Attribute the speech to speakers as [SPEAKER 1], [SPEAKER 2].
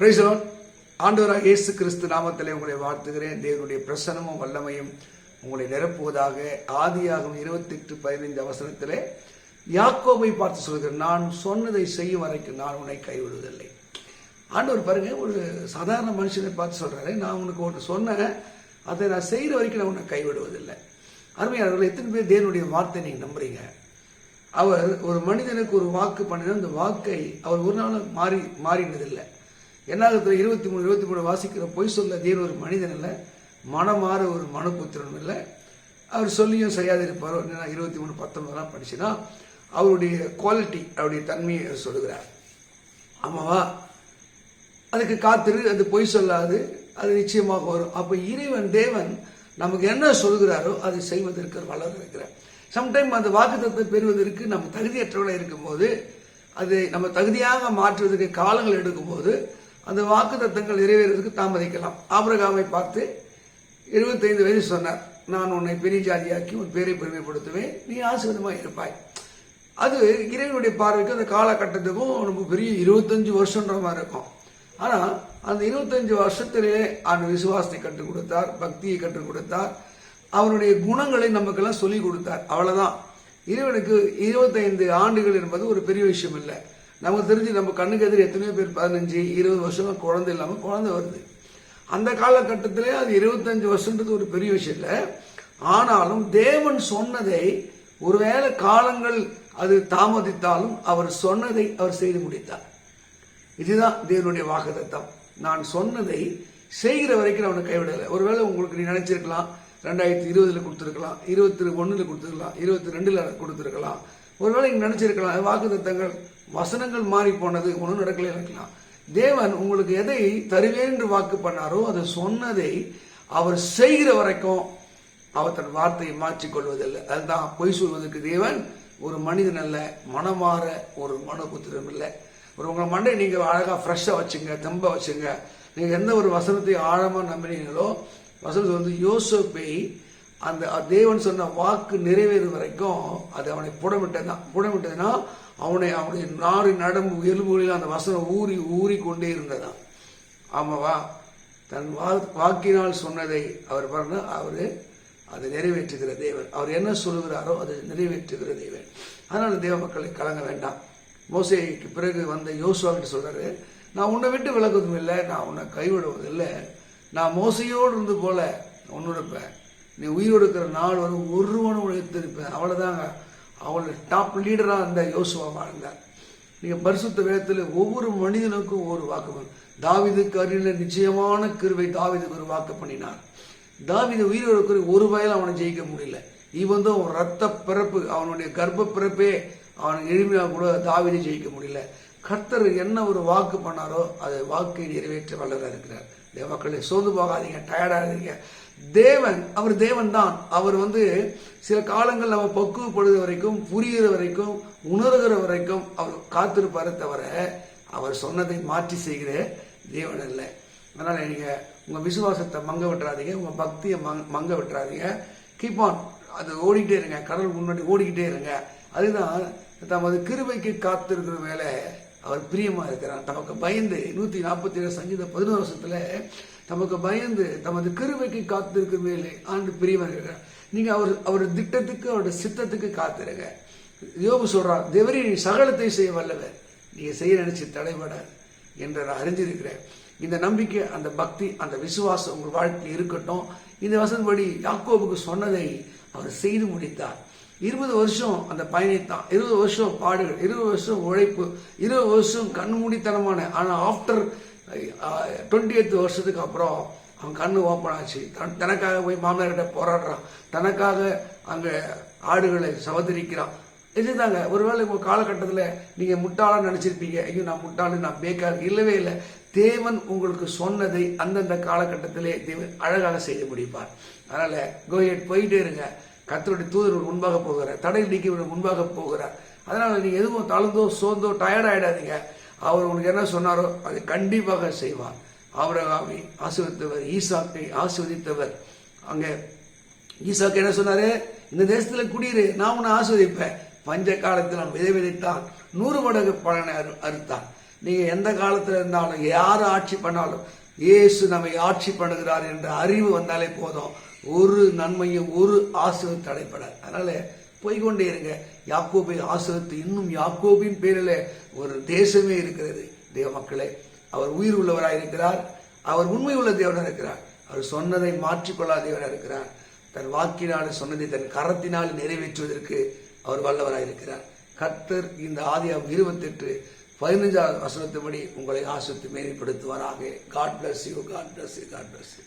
[SPEAKER 1] பிரைசலோன் ஆண்டவராக இயேசு கிறிஸ்து நாமத்திலே உங்களை வாழ்த்துகிறேன். தேவனுடைய பிரசனமும் வல்லமையும் உங்களை நிரப்புவதாக ஆதியாகும் இருபத்தி எட்டு பதினைந்து அவசரத்திலே யாக்கோபை பார்த்து சொல்கிறேன் நான் சொன்னதை செய்யும் வரைக்கும் நான் உன்னை கைவிடுவதில்லை. ஆண்டவர் பாருங்க ஒரு சாதாரண மனுஷனை பார்த்து சொல்றாரு நான் உனக்கு ஒன்று சொன்னேன் அதை நான் செய்கிற வரைக்கும் நான் உன்னை கைவிடுவதில்லை. அருமையாளர்கள் எத்தனை பேர் தேவனுடைய வார்த்தை நீங்க நம்புறீங்க? அவர் ஒரு மனிதனுக்கு ஒரு வாக்கு பண்ணினா அந்த வாக்கை அவர் ஒரு நாள் மாறி மாறினதில்லை. என்னாகத்தில் இருபத்தி மூணு இருபத்தி மூணு வாசிக்கிற பொய் சொல்ல தேவன் ஒரு மனிதன் இல்லை மனமாற ஒரு மனுபுத்திரனும் இல்லை. அவர் சொல்லியும் சரியாக இருப்பார் இருபத்தி மூணு பத்தொன்பதெல்லாம் படிச்சுன்னா அவருடைய குவாலிட்டி அவருடைய தன்மையை சொல்லுகிறார். ஆமாவா? அதுக்கு காத்திரு அது பொய் சொல்லாது அது நிச்சயமாக வரும். அப்போ இறைவன் தேவன் நமக்கு என்ன சொல்கிறாரோ அதை செய்வதற்கு வளர்ந்து இருக்கிறார். சம்டைம் அந்த வாக்குத்தத்தை பெறுவதற்கு நம்ம தகுதியற்றவர்களாக இருக்கும்போது அது நம்ம தகுதியாக மாற்றுவதற்கு காலங்கள் எடுக்கும்போது அந்த வாக்கு தத்தங்கள் நிறைவேறதுக்கு தாமதிக்கலாம் ஆபிரகாமை பார்த்து எழுபத்தைந்து வயது சொன்னார். நான் உன்னை பெரிய ஜாதியாக்கி உன் பேரை பெருமைப்படுத்துவேன். நீ ஆசீர்வாதமாக இருப்பாய். அது இறைவனுடைய பார்வைக்கு அந்த காலகட்டத்துக்கும் ரொம்ப பெரிய இருபத்தஞ்சு வருஷன்ற மாதிரி இருக்கும். ஆனால் அந்த இருபத்தஞ்சு வருஷத்திலே அந்த விசுவாசத்தை கற்றுக் கொடுத்தார் பக்தியை கற்றுக் கொடுத்தார். அவனுடைய குணங்களை நமக்கெல்லாம் சொல்லிக் கொடுத்தார். அவ்வளோதான் இறைவனுக்கு இருபத்தைந்து ஆண்டுகள் என்பது ஒரு பெரிய விஷயம் இல்லை. நமக்கு தெரிஞ்சு நம்ம கண்ணுக்கு எதிர எத்தனையோ பேர் பதினஞ்சு இருபது வருஷமா குழந்தை இல்லாம குழந்தை வருது. அந்த காலகட்டத்திலே அது இருபத்தஞ்சு வருஷன்றது ஒரு பெரிய விஷயம் இல்லை. ஆனாலும் தேவன் சொன்னதை ஒருவேளை காலங்கள் அது தாமதித்தாலும் அவர் சொன்னதை அவர் செய்து முடித்தார். இதுதான் தேவனுடைய வாக்குதத்தம் நான் சொன்னதை செய்கிற வரைக்கும் அவனை கைவிடலை. ஒருவேளை உங்களுக்கு நீ நினைச்சிருக்கலாம் ரெண்டாயிரத்தி இருபதுல கொடுத்துருக்கலாம் இருபத்தி ஒன்றில் கொடுத்துருக்கலாம் இருபத்தி ரெண்டுல கொடுத்துருக்கலாம். ஒருவேளை நீங்க நினைச்சிருக்கலாம் திட்டங்கள் வசனங்கள் மாறி போனது ஒன்றும் நடக்கல இருக்கலாம் தேவன் உங்களுக்கு எதை தருவேன் என்று வாக்கு பண்ணாரோ அதை சொன்னதை அவர் செய்கிற வரைக்கும் அவர் தன் வார்த்தையை மாற்றிக்கொள்வதில்லை அதுதான் பொய் சொல்வதற்கு தேவன் ஒரு மனிதன் அல்ல மனமாற ஒரு மனபுத்திரம் இல்லை ஒரு உங்கள் மண்டை நீங்க அழகா ஃப்ரெஷ்ஷா வச்சுங்க தெம்ப வச்சுங்க. நீங்க எந்த ஒரு வசனத்தை ஆழமா நம்பினீங்களோ வசனத்தை வந்து யோசப்பை அந்த தேவன் சொன்ன வாக்கு நிறைவேறும் வரைக்கும் அது அவனை புடமிட்டதான் புடமிட்டதுன்னா அவனை அவனுடைய நாடு நடம்பு எலும்புகளில் அந்த வசனம் ஊறி ஊறி கொண்டே இருந்ததான் ஆமாவா? தன் வா வாக்கினால் சொன்னதை அவர் பாருங்க அவர் அதை நிறைவேற்றுகிற தேவன். அவர் என்ன சொல்லுகிறாரோ அதை நிறைவேற்றுகிற தேவன். அதனால தேவ மக்களை கலங்க வேண்டாம். மோசைக்கு பிறகு வந்த யோசுவாக்கிட்ட சொல்றாரு நான் உன்னை விட்டு விலகுவதும் இல்லை நான் உன்னை கைவிடுவதில்லை நான் மோசையோடு இருந்து போல உன்னோட நீ உயிரோடு இருக்கிற நாள் வரும் ஒருவனும் உழைத்திருப்பேன் அவ்வளோதாங்க அவளோட டாப் லீடராக இருந்த யோசுவா வாழ்ந்தார் நீங்கள் பரிசுத்த வேதத்தில் ஒவ்வொரு மனிதனுக்கும் ஒரு வாக்கு தாவிதுக்கு அருகில் நிச்சயமான கிருவை தாவிதுக்கு ஒரு வாக்கு பண்ணினார். தாவிது உயிரோடு இருக்கிற ஒரு வயல் அவனை ஜெயிக்க முடியல. இவன் தான் அவன் ரத்த பிறப்பு அவனுடைய கர்ப்ப பிறப்பே அவன் எளிமையாக கூட தாவிதை ஜெயிக்க முடியல. கர்த்தர் என்ன ஒரு வாக்கு பண்ணாரோ அதை வாக்கை நிறைவேற்ற வல்லதாக இருக்கிறார். தேவக்களை சோர்ந்து போகாதீங்க டயர்டாகாதீங்க தேவன் அவர் தேவன் தான் அவர் வந்து சில காலங்கள் நம்ம பக்குவப்படுகிற வரைக்கும் புரிகிற வரைக்கும் உணர்கிற வரைக்கும் அவர் காத்திருப்பார தவிர அவர் சொன்னதை மாற்றி செய்கிற தேவன் இல்லை அதனால் நீங்கள் உங்கள் விசுவாசத்தை மங்க விட்டுறாதீங்க உங்கள் பக்தியை மங் மங்க விட்டுறாதீங்க. கீப் ஆன் அது ஓடிக்கிட்டே இருங்க. கடல் முன்னாடி ஓடிக்கிட்டே இருங்க. அதுதான் தமது கிருபைக்கு காத்திருக்கிற வேலை. அவர் பிரியமா இருக்கிறார். தமக்கு பயந்து நூத்தி நாற்பத்தி ஏழு சங்கீத பதினோரு வருஷத்துல தமக்கு பயந்து தமது கிருபைக்கு காத்திருக்க மேலே ஆண்டு பிரியமாக இருக்கிறார். நீங்க அவர் அவர் திட்டத்துக்கு அவருடைய சித்தத்துக்கு காத்திருங்க. யோபு சொல்றார் தேவரி நீ சகலத்தை செய்ய வல்லவர். நீங்க செய்ய நினைச்சு தடைபடாது என்று நான் அறிஞ்சிருக்கிறேன். இந்த நம்பிக்கை அந்த பக்தி அந்த விசுவாசம் உங்கள் வாழ்க்கையில் இருக்கட்டும். இந்த வசன்படி யாக்கோபுக்கு சொன்னதை அவர் செய்து முடித்தார். இருபது வருஷம் அந்த பயணித்தான். இருபது வருஷம் பாடுகள் இருபது வருஷம் உழைப்பு இருபது வருஷம் கண்மூடித்தனமான ஆனால் ஆஃப்டர் டுவெண்ட்டி எய்த் வருஷத்துக்கு அப்புறம் அவன் கண்ணு ஓப்பன் ஆச்சு. தனக்காக போய் மாமனார்கிட்ட போராடுறான். தனக்காக அங்கே ஆடுகளை சவதரிக்கிறான். இதுதாங்க ஒருவேளை உங்கள் காலகட்டத்தில் நீங்கள் முட்டாளாக நினச்சிருப்பீங்க. ஐயோ நான் முட்டாளு நான் பேக்கார் இல்லவே இல்லை. தேவன் உங்களுக்கு சொன்னதை அந்தந்த காலகட்டத்திலே தேவன் அழகாக செய்து முடிப்பார். அதனால் கோயட் போயிட்டே இருங்க. கத்தருடைய தூதர் முன்பாக போகிறார். தடை நீக்கி முன்பாக போகிறார். அதனால் நீங்கள் எதுவும் தளர்ந்தோ சோர்ந்தோ டயர்ட் ஆகிடாதீங்க அவர் உங்களுக்கு என்ன சொன்னாரோ அதை கண்டிப்பாக செய்வார். அவரகாமி ஆசிர்வதித்தவர் ஈசாக்கை ஆசிர்வதித்தவர். அங்கே ஈசாக்கு என்ன சொன்னாரு? இந்த தேசத்தில் குடியிரு நான் உன்னை ஆஸ்வதிப்பேன் பஞ்ச காலத்தில் நான் விதை விதைத்தான். நூறு மடங்கு பலனை அறு அறுத்தான். நீங்கள் எந்த காலத்தில் இருந்தாலும் யார் ஆட்சி பண்ணாலும் இயேசு நம்மை ஆட்சி பண்ணுகிறார் என்ற அறிவு வந்தாலே போதும். ஒரு நன்மையும் ஒரு ஆசிரியர் தடைப்படாது. அதனால போய்கொண்டே இருங்க. யாக்கோபை ஆசிரியத்து இன்னும் யாக்கோபின் பேரில் ஒரு தேசமே இருக்கிறது. தேவ மக்களே அவர் உயிர் உள்ளவராக இருக்கிறார். அவர் உண்மை உள்ள தேவனாக இருக்கிறார். அவர் சொன்னதை மாற்றிக்கொள்ளாத தேவனாக இருக்கிறார். தன் வாக்கினால் சொன்னதை தன் கரத்தினால் நிறைவேற்றுவதற்கு அவர் வல்லவராக இருக்கிறார். கர்த்தர் இந்த ஆதியாம் இருபத்தெட்டு பதினஞ்சாவது வசனத்தின்படி உங்களை ஆசித்து மேம்படுத்துவாராக God bless you God bless you God bless you